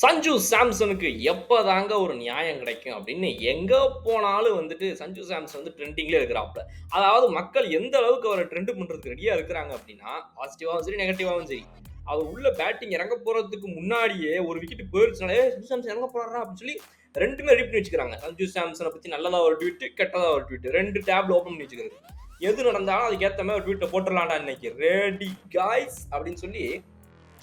சஞ்சு சாம்சனுக்கு எப்போதாங்க ஒரு நியாயம் கிடைக்கும் அப்படின்னு எங்கே போனாலும் வந்துட்டு சஞ்சு சாம்சன் வந்து ட்ரெண்டிங்லேயே இருக்கிறாப்புல. அதாவது மக்கள் எந்த அளவுக்கு அவரை ட்ரெண்ட் பண்ணுறதுக்கு ரெடியாக இருக்கிறாங்க அப்படின்னா பாசிட்டிவாகவும் சரி நெகட்டிவாகவும் சரி அவர் உள்ள பேட்டிங் இறங்க போகிறதுக்கு முன்னாடியே ஒரு விக்கெட் போயிருச்சுனாலே சஞ்சு சாம்சன் இறங்க போகிறாரா அப்படின்னு சொல்லி ரெண்டுமே ரெடி பண்ணி வச்சுக்கிறாங்க. சஞ்சு சாம்சனை பற்றி நல்லதாக ஒரு ட்வீட்டு கெட்டதாக ஒரு ட்வீட் ரெண்டு டேப்ல ஓப்பன் பண்ணி வச்சுக்கிறது. எது நடந்தாலும் அதுக்கேற்ற மாதிரி ஒரு ட்வீட்டை போட்டுடலாம்டா இன்னைக்கு. ரெடி காய்ஸ் அப்படின்னு சொல்லி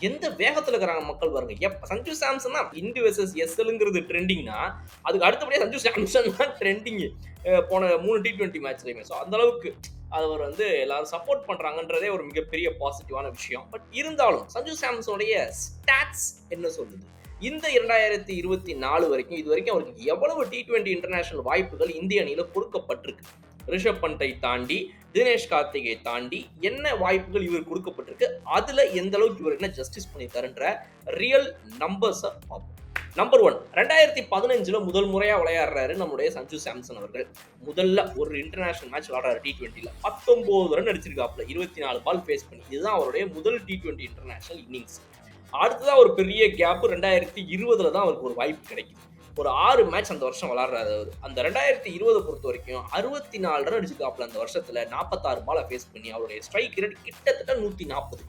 எந்த வேகத்துல இருக்கிறாங்க மக்கள் பாருங்க. எப் சஞ்சு சாம்சன் தான் இந்து வெர்சஸ் எஸ்எல்ங்கிறது ட்ரெண்டிங்னா அதுக்கு அடுத்தபடியாக சஞ்சு சாம்சன் தான் ட்ரெண்டிங் போன மூணு டி டுவெண்ட்டி மேட்ச்லையுமே ஸோ அந்த அளவுக்கு அவர் வந்து எல்லாரும் சப்போர்ட் பண்றாங்கன்றதே ஒரு மிகப்பெரிய பாசிட்டிவான விஷயம். பட் இருந்தாலும் சஞ்சு சாம்சனுடைய ஸ்டாட்ஸ் என்ன சொல்லுது? இந்த இரண்டாயிரத்தி இருபத்தி நாலு வரைக்கும் இது வரைக்கும் அவருக்கு எவ்வளவு டி டுவெண்ட்டி இன்டர்நேஷனல் வாய்ப்புகள் இந்திய அணியில் கொடுக்கப்பட்டிருக்கு? ரிஷப் பண்டை தாண்டி தினேஷ் கார்த்திகை தாண்டி என்ன வாய்ப்புகள் இவர் கொடுக்கப்பட்டிருக்கு? அதுல எந்த அளவுக்கு இவர் என்ன ஜஸ்டிஸ் பண்ணியிருக்காருன்ற ரியல் நம்பர்ஸை பார்ப்போம். நம்பர் ஒன் ரெண்டாயிரத்தி பதினஞ்சுல முதல் முறையா விளையாடுறாரு நம்முடைய சஞ்சு சாம்சன் அவர்கள். முதல்ல ஒரு இன்டர்நேஷனல் மேட்ச் விளையாடுறாரு டி டுவெண்ட்டில பத்தொன்பது ரன் அடிச்சிருக்காப்ல இருபத்தி நாலு பால் ஃபேஸ் பண்ணி. இதுதான் அவருடைய முதல் டி டுவெண்ட்டி இன்டர்நேஷனல் இன்னிங்ஸ் அடுத்ததான் ஒரு பெரிய கேப் ரெண்டாயிரத்தி இருபதுல தான் அவருக்கு ஒரு வாய்ப்பு கிடைக்குது. ஒரு ஆறு மேட்ச் அந்த வருஷம் விளாடுறாரு அவர். அந்த ரெண்டாயிரத்தி இருபதை பொறுத்த வரைக்கும் அறுபத்தி நாலு ரன் அடிச்சிருக்காப்ல அந்த வருஷத்துல நாற்பத்தாறு பாலை ஃபேஸ் பண்ணி அவருடைய ஸ்ட்ரைக் ரேட் கிட்டத்தட்ட நூற்றி நாற்பது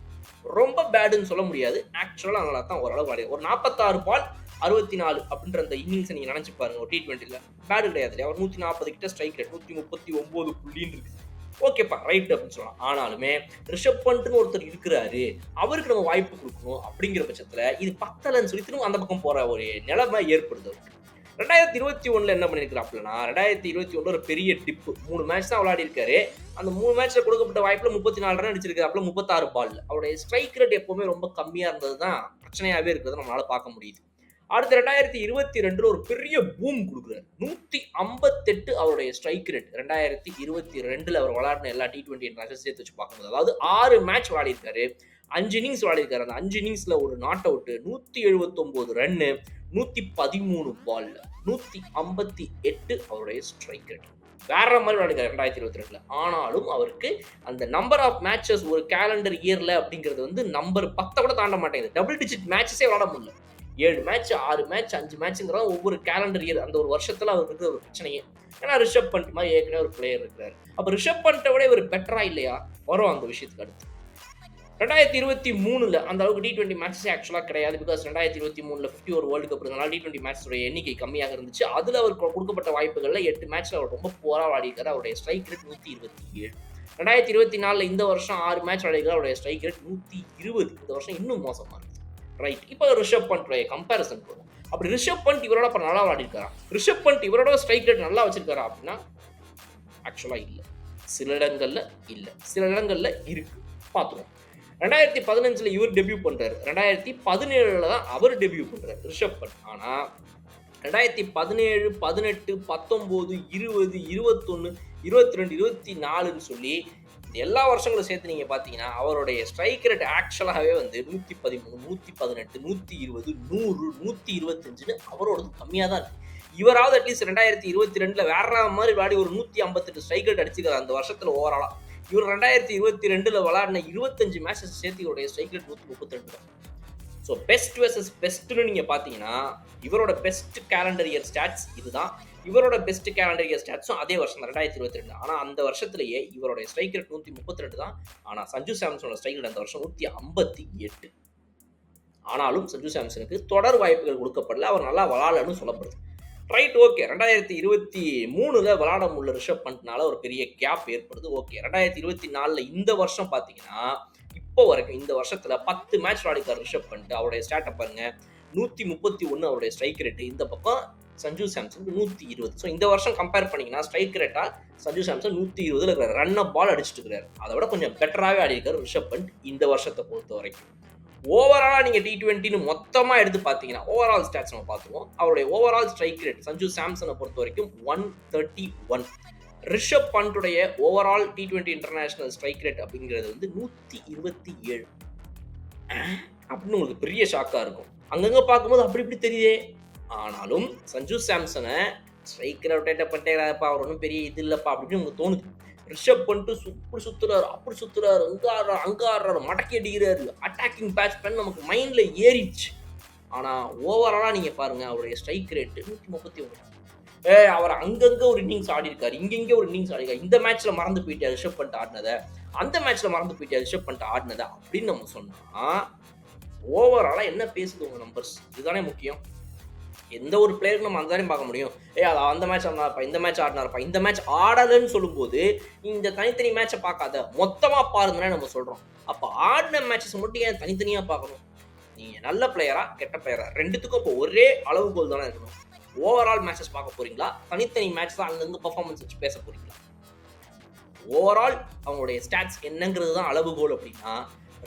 ரொம்ப பேடுன்னு சொல்ல முடியாது. ஆக்சுவலாக அதனால தான் ஓரளவு கிடையாது ஒரு நாற்பத்தாறு பால் அறுபத்தி நாலு அப்படின்ற அந்த இன்னிங்ஸை நீங்கள் நினச்சி பாருங்க ஒரு டி ட்வெண்ட்டியில் பேடு கிடையாது இல்லையா? அவர் நூற்றி நாற்பது கிட்ட ஸ்ட்ரைக் ரேட் நூற்றி முப்பத்தி ஒம்பது புள்ளின்னு இருக்குது ஓகேப்பா ரைட் அப்படின்னு சொல்லலாம். ஆனாலுமே ரிஷப் பண்ட்னு ஒருத்தர் இருக்கிறாரு. அவருக்கு நம்ம வாய்ப்பு கொடுக்கணும் அப்படிங்கிற பட்சத்தில் இது பத்தலைன்னு சொல்லி திரும்ப அந்த பக்கம் போகிற ஒரு நிலைமை ஏற்படுது. அவருக்கு ரெண்டாயிரத்தி இருபத்தி ஒன்றில் என்ன பண்ணியிருக்கிறாப்லனா ரெண்டாயிரத்தி இருபத்தி ஒன்றில் ஒரு பெரிய டிப்பு மூணு மேட்ச் தான் விளையாடி இருக்காரு. அந்த மூணு மேட்ச்சில் கொடுக்கப்பட்ட வாய்ப்பில் முப்பத்தி நாலு ரன் அடிச்சிருக்காப்புல முப்பத்தாறு பால் அவருடைய ஸ்ட்ரைக் ரேட் எப்போவுமே ரொம்ப கம்மியாக இருந்தது தான் பிரச்சனையாகவே இருக்கிறது நம்மளால் பார்க்க முடியுது. அடுத்து ரெண்டாயிரத்தி இருபத்தி ரெண்டுல ஒரு பெரிய பூம் கொடுக்குறாரு. நூத்தி ஐம்பத்தெட்டு அவருடைய ஸ்ட்ரைக் ரேட் ரெண்டாயிரத்தி இருபத்தி ரெண்டுல அவர் விளையாடின எல்லா டி டுவெண்ட்டி மேட்சஸ் சேர்த்து வச்சு பார்க்கும்போது அதாவது ஆறு மேட்ச் விளையாடிருக்காரு அஞ்சு இன்னிங்ஸ் விளையாடிருக்காரு அந்த அஞ்சு இன்னிங்ஸ்ல ஒரு நாட் அவுட் நூத்தி எழுபத்தொம்போது ரன்னு நூத்தி பதிமூணு பால்ல நூத்தி ஐம்பத்தி எட்டு அவருடைய ஸ்ட்ரைக் ரேட் வேற மாதிரி விளையாடுறாரு ரெண்டாயிரத்தி இருபத்தி ரெண்டுல. ஆனாலும் அவருக்கு அந்த நம்பர் ஆஃப் மேட்சஸ் ஒரு கேலண்டர் இயர்ல அப்படிங்கிறது வந்து நம்பர் பத்தை கூட தாண்ட மாட்டேங்குது. டபுள் டிஜிட் மேட்சஸே விளாட முடியல. ஏழு மேட்ச் ஆறு மேட்ச் அஞ்சு மேட்ச்ங்கிறத ஒவ்வொரு கேலண்டர் இயர் அந்த ஒரு வருஷத்தில் அவருக்கு இருக்கிற ஒரு பிரச்சனையே. ஏன்னா ரிஷப் பண்ட் மாதிரி ஏற்கனவே ஒரு பிளேயர் இருக்கிறார். அப்போ ரிஷப் பண்ட்டை விட இவர் பெட்டரா இல்லையா? வரும் அந்த விஷயத்துக்கு அடுத்து. ரெண்டாயிரத்தி இருபத்தி மூணுல அந்த அளவுக்கு டி டுவெண்ட்டி மேட்சஸ் ஆக்சுவலாக கிடையாது பிகாஸ் ரெண்டாயிரத்தி இருபத்தி மூணில் ஃபிஃப்டி ஒரு வேர்ல்டு கப் இருந்தனால டி டுவெண்ட்டி மேட்சோட எண்ணிக்கை கம்மியாக இருந்துச்சு. அதில் அவர் கொடுக்கப்பட்ட வாய்ப்புகளில் எட்டு மேட்ச்சில் அவர் ரொம்ப போராக விளையாடிருக்காரு அவருடைய ஸ்ட்ரைக் ரேட் நூற்றி இருபத்தி ஏழு. ரெண்டாயிரத்தி இருபத்தி நாலில் இந்த வருஷம் ஆறு மேட்ச் விளையாடிருக்காரு அவருடைய ஸ்ட்ரைக் ரேட் நூற்றி இருபது. இந்த வருஷம் இன்னும் மோசமாக இருக்கு. ரைட் இப்போ ரிஷப் பண்டைய கம்பேரிசன் போகும் அப்படி ரிஷப் பண்ட் இவரோட அப்ப நல்லா விளையாடிருக்காரா? ரிஷப் பண்ட் இவரோட ஸ்ட்ரைக் ரேட் நல்லா வச்சிருக்காரா அப்படின்னா ஆக்சுவலாக இல்லை. சில இடங்களில் இல்லை. சில இடங்களில் இருக்கு. பார்த்துருவோம் ரெண்டாயிரத்தி பதினஞ்சில் இவர் டெபியூ பண்றாரு. ரெண்டாயிரத்தி பதினேழில் தான் அவர் டெபியூ பண்ணுறாரு ரிஷப் பண்ட். ஆனால் ரெண்டாயிரத்தி பதினேழு பதினெட்டு பத்தொம்போது இருபது இருபத்தொன்று இருபத்தி ரெண்டு இருபத்தி நாலுன்னு சொல்லி எல்லா வருஷங்களும் சேர்த்து நீங்கள் பார்த்தீங்கன்னா அவருடைய ஸ்ட்ரைக் ரேட் ஆக்சுவலாகவே வந்து நூற்றி பதிமூணு நூற்றி பதினெட்டு நூற்றி இருபது நூறு நூற்றி இருபத்தஞ்சுன்னு அவரோடது கம்மியாக தான் இருக்குது இவராவது அட்லீஸ்ட் ரெண்டாயிரத்தி இருபத்தி ரெண்டில் வேற மாதிரி விளையாடி ஒரு நூற்றி ஐம்பத்தெட்டு ஸ்ட்ரைக் ரேட் அடிச்சுக்கிறார் அந்த வருஷத்தில் ஓவராலாக இவர் ரெண்டாயிரத்தி இருபத்தி ரெண்டில் விளாடின இருபத்தஞ்சு மேட்சஸ் சேர்த்து இவருடைய ஸ்ட்ரைக் ரேட் நூற்றி முப்பத்தி ரெண்டு தான் ஸோ பெஸ்ட் வெர்சஸ் பெஸ்ட்டுன்னு நீங்கள் பார்த்தீங்கன்னா இவரோட பெஸ்ட் கேலண்டர் இயர் ஸ்டாட்ஸ் இதுதான். இவரோட பெஸ்ட் கேலண்டர் இயர் ஸ்டாட்ஸும் அதே வருஷம் தான் ரெண்டாயிரத்தி இருபத்தி ரெண்டு. ஆனால் அந்த வருஷத்துலயே இவருடைய ஸ்ட்ரைக் ரேட் நூற்றி முப்பத்தி ரெண்டு தான். ஆனால் சஞ்சு சாம்சனோட ஸ்ட்ரைக் ரேட் அந்த வருஷம் நூற்றி ஐம்பத்தி எட்டு. ஆனாலும் சஞ்சு சாம்சனுக்கு தொடர் வாய்ப்புகள் கொடுக்கப்படல. அவர் நல்லா விளாடலன்னு சொல்லப்படுது. ரைட் ஓகே ரெண்டாயிரத்தி இருபத்தி மூணுல விளாட முடியல ரிஷப் பண்ட்னால ஒரு பெரிய கேப் ஏற்படுது. ஓகே ரெண்டாயிரத்தி இருபத்தி நாலில் இந்த வருஷம் பார்த்தீங்கன்னா இப்போ வரைக்கும் இந்த வருஷத்தில் பத்து மேட்ச் விளையாடிக்கார் ரிஷப் பண்ணிட்டு அவருடைய ஸ்டாட்டை பாருங்க. நூற்றி முப்பத்தி ஒன்று அவருடைய ஸ்ட்ரைக் ரேட்டு இந்த பக்கம் சஞ்சு சாம்சன் நூற்றி இருபது. ஸோ இந்த வருஷம் கம்பேர் பண்ணிங்கன்னா ஸ்ட்ரைக் ரேட்டாக சஞ்சு சாம்சன் நூற்றி இருபதுல இருக்கிறார் ரன் பால் அடிச்சுட்டு இருக்கிறார். அதை விட கொஞ்சம் பெட்டராகவே ஆடி இருக்கார் ரிஷப் பண்ட் இந்த வருஷத்தை பொறுத்த வரைக்கும் ஓவராலாக நீங்கள் டி டுவெண்ட்டின்னு மொத்தமாக எடுத்து பார்த்தீங்கன்னா ஓவரால் ஸ்டாட்ஸ் நம்ம பார்த்துருவோம். அவருடைய ஓவரால் ஸ்ட்ரைக் ரேட் சஞ்சு சாம்சனை பொறுத்த வரைக்கும் one thirty one Rishabh பண்ட்டுடைய overall T twenty international strike rate அப்படிங்கிறது வந்து நூற்றி இருபத்தி ஏழு. அப்படின்னு உங்களுக்கு பெரிய ஷாக்காக இருக்கும். அங்கங்கே பார்க்கும்போது அப்படி இப்படி தெரியுதே. ஆனாலும் சஞ்சு சாம்சனை ஸ்ட்ரைக்கில் ரொட்டேட் பண்ணிட்டேப்பா அவர் ஒன்றும் பெரிய இது இல்லைப்பா அப்படின்னு உங்களுக்கு தோணுது. ரிஷப் பண்ணிட்டு இப்படி சுத்துறாரு அப்படி சுத்துறாரு அங்க ஆடுறாரு அங்கே ஆடுறாரு மடக்கி அடிக்கிறாரு. அட்டாக்கிங் பேட்ச் பண்ணி நமக்கு மைண்டில் ஏறிடுச்சு. ஆனால் ஓவராலாக நீங்கள் பாருங்கள் அவருடைய ஸ்ட்ரைக் ரேட்டு நூற்றி முப்பத்தி ஒன்று ஏ அவர் அங்கங்கே ஒரு இன்னிங்ஸ் ஆடி இருக்காரு இங்கெங்கே ஒரு இன்னிங்ஸ் ஆடிருக்காரு. இந்த மேட்ச்சில் மறந்து போயிட்டு ரிஷப் பண்ணிட்டு ஆடினதை அந்த மேட்ச்சில் மறந்து போயிட்டு ரிஷப் பண்ணிட்டு ஆடினதை அப்படின்னு நம்ம சொன்னால் ஓவராலாக என்ன பேசுது உங்கள் நம்பர்ஸ் இதுதானே முக்கியம். எந்த ஒரு பிளேயருக்கு நம்ம அந்த பார்க்க முடியும்? ஏ அது அந்த மேட்ச் ஆடினார்ப்பா இந்த மேட்ச் ஆடினார்ப்பா இந்த மேட்ச் ஆடலைன்னு சொல்லும்போது இந்த தனித்தனி மேட்சை பார்க்காத மொத்தமாக பாருங்கன்னு நம்ம சொல்கிறோம் அப்போ ஆடின மேட்சஸ் மட்டும் ஏன் தனித்தனியாக பார்க்கணும்? நீங்கள் நல்ல பிளேயரா கெட்ட பிளேயரா ரெண்டுத்துக்கும் இப்போ ஒரே அளவுகோல் தானே இருக்கணும். ஓவரால் மேட்சஸ் பார்க்க போறீங்களா? தனித்தனி மேட்ச் தான் அங்கேருந்து பர்ஃபார்மன்ஸ் வச்சு பேச போறீங்களா? ஓவரால் அவங்களுடைய ஸ்டாட்ஸ் என்னங்கிறது தான் அளவுகோல் அப்படின்னா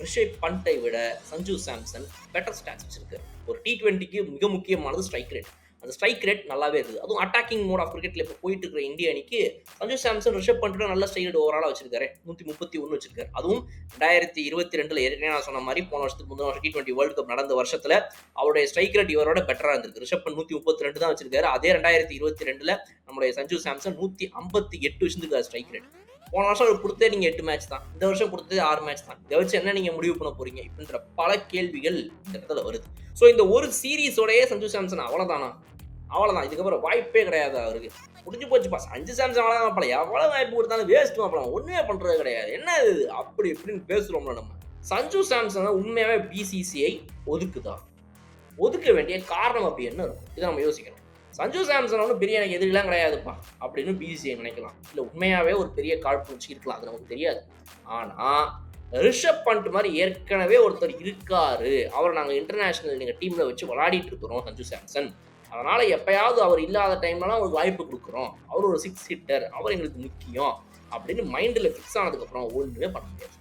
ரிஷப் பண்டை விட சஞ்சு சாம்சன் பெட்டர் ஸ்டாட்ஸ் வச்சிருக்கு. ஒரு டி டுவெண்ட்டிக்கு மிக முக்கியமானது ஸ்ட்ரைக் ரேட் அந்த ஸ்ட்ரைக் ரேட் நல்லாவே இருக்குது. அதுவும் அட்டாக்கிங் மோட் ஆஃப் கிரிக்கெட்ல இப்போ போயிட்டு இருக்கிற இந்திய அணிக்கு சஞ்சு சாம்சன் ரிஷப் பண்ணிட்டு நல்ல ஸ்ட்ரைக் ரேட் ஓவராலாக வச்சிருக்காரு. நூற்றி முப்பத்தி ஒன்று வச்சிருக்காரு. அதுவும் ரெண்டாயிரத்தி இருபத்தி ரெண்டில் ஏற்கனவே நான் சொன்ன மாதிரி போன வருஷத்துக்கு முந்தின வருஷம் டி டுவெண்ட்டி வேர்ல்டு கப் நடந்த வருஷத்தில் அவருடைய ஸ்ட்ரைக் ரேட் இவரோட பெட்டராக இருந்திருக்கு. ரிஷப் பண்ட் நூற்றி முப்பத்தி ரெண்டு தான் வச்சிருக்காரு. அதே ரெண்டாயிரத்தி இருபத்தி ரெண்டில் நம்முடைய சஞ்சு சாம்சன் நூற்றி ஐம்பத்தி எட்டு வச்சிருக்காரு ஸ்ட்ரைக் ரேட் போன வருஷம் அவர் கொடுத்தே நீங்கள் எட்டு மேட்ச் தான். இந்த வருஷம் கொடுத்தது ஆறு மேட்ச் தான். இதை வச்சு என்ன நீங்கள் முடிவு பண்ண போறீங்க? இப்படின்ற பல கேள்விகள் இந்த இடத்துல வருது. ஸோ இந்த ஒரு சீரீஸோடயே சஞ்சு சாம்சன் அவ்வளோதானா அவ்வளோதான் இதுக்கப்புறம் வாய்ப்பே கிடையாது அவருக்கு. முடிஞ்சு போச்சுப்பா சஞ்சு சாம்சன் அவ்வளோதான் பல எவ்வளோ வாய்ப்பு கொடுத்தாலும் வேஸ்ட் மாப்பலாம் ஒன்றுமே பண்ணுறது கிடையாது. என்ன இது? அப்படி இப்படின்னு பேசுகிறோம்ல நம்ம. சஞ்சு சாம்சன் உண்மையாகவே பிசிசிஐ ஒதுக்குதா? ஒதுக்க வேண்டிய காரணம் அப்படி என்ன இருக்கும்? இதை நம்ம யோசிக்கணும். சஞ்சு சாம்சன் ஒன்றும் பெரிய எனக்கு எதிரிலாம் கிடையாதுப்பா அப்படின்னு பிசிஐ நினைக்கலாம். இல்லை உண்மையாகவே ஒரு பெரிய காழ்ப்புணர்ச்சி இருக்கலாம் அது நமக்கு தெரியாது. ஆனால் ரிஷப் பண்ட் மாதிரி ஏற்கனவே ஒருத்தர் இருக்காரு. அவரை நாங்கள் இன்டர்நேஷ்னல் நீங்கள் டீமில் வச்சு விளையாடிட்டு இருக்கிறோம் சஞ்சு சாம்சன். அதனால் எப்பயாவது அவர் இல்லாத டைம்லலாம் அவருக்கு வாய்ப்பு கொடுக்குறோம். அவர் ஒரு சிக்ஸ் ஹிட்டர் அவர் எங்களுக்கு முக்கியம் அப்படின்னு மைண்டில் ஃபிக்ஸ் ஆனதுக்கப்புறம் ஒன்றுமே பண்ண முடியாது.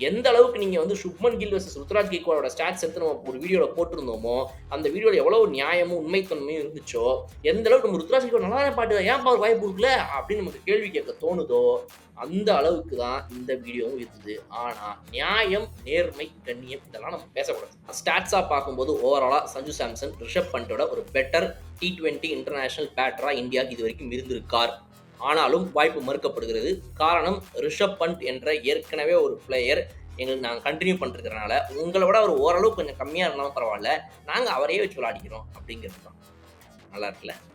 எந்த அளவுக்கு நீங்கள் வந்து சுப்மன் கில் வர்சஸ் ருத்ராஜ் கேக்வாரோட ஸ்டாட்ஸ் எடுத்து நம்ம ஒரு வீடியோவில் போட்டிருந்தோமோ அந்த வீடியோவில் எவ்வளோ நியாயமும் உண்மைத்தன்மையும் இருந்துச்சோ எந்த அளவுக்கு நம்ம ருத்ராஜ் கேக்வார் நல்லா பாட்டு ஏன் அவர் வாய்ப்பு கொடுக்கல அப்படின்னு நமக்கு கேள்வி கேட்க தோணுதோ அந்த அளவுக்கு தான் இந்த வீடியோவும் இருந்தது. ஆனால் நியாயம் நேர்மை கண்ணியம் இதெல்லாம் நம்ம பேசக்கூடாது. ஸ்டாட்ஸாக பார்க்கும்போது ஓவராலாக சஞ்சு சாம்சன் ரிஷப் பண்டோட ஒரு பெட்டர் டி ட்வெண்ட்டி இன்டர்நேஷனல் பேட்டராக இந்தியாவுக்கு இது வரைக்கும் இருந்திருக்கார். ஆனாலும் வாய்ப்பு மறுக்கப்படுகிறது. காரணம் ரிஷப் பண்ட் என்ற ஏற்கனவே ஒரு பிளேயர் எங்களுக்கு நாங்கள் கண்டினியூ பண்ணிருக்கிறனால உங்களை விட அவர் ஓரளவு கொஞ்சம் கம்மியாக இருந்தாலும் பரவாயில்ல. நாங்கள் அவரையே வச்சு விளையாடிக்கிறோம் அப்படிங்கிறது தான். நல்லா இருக்குல்ல?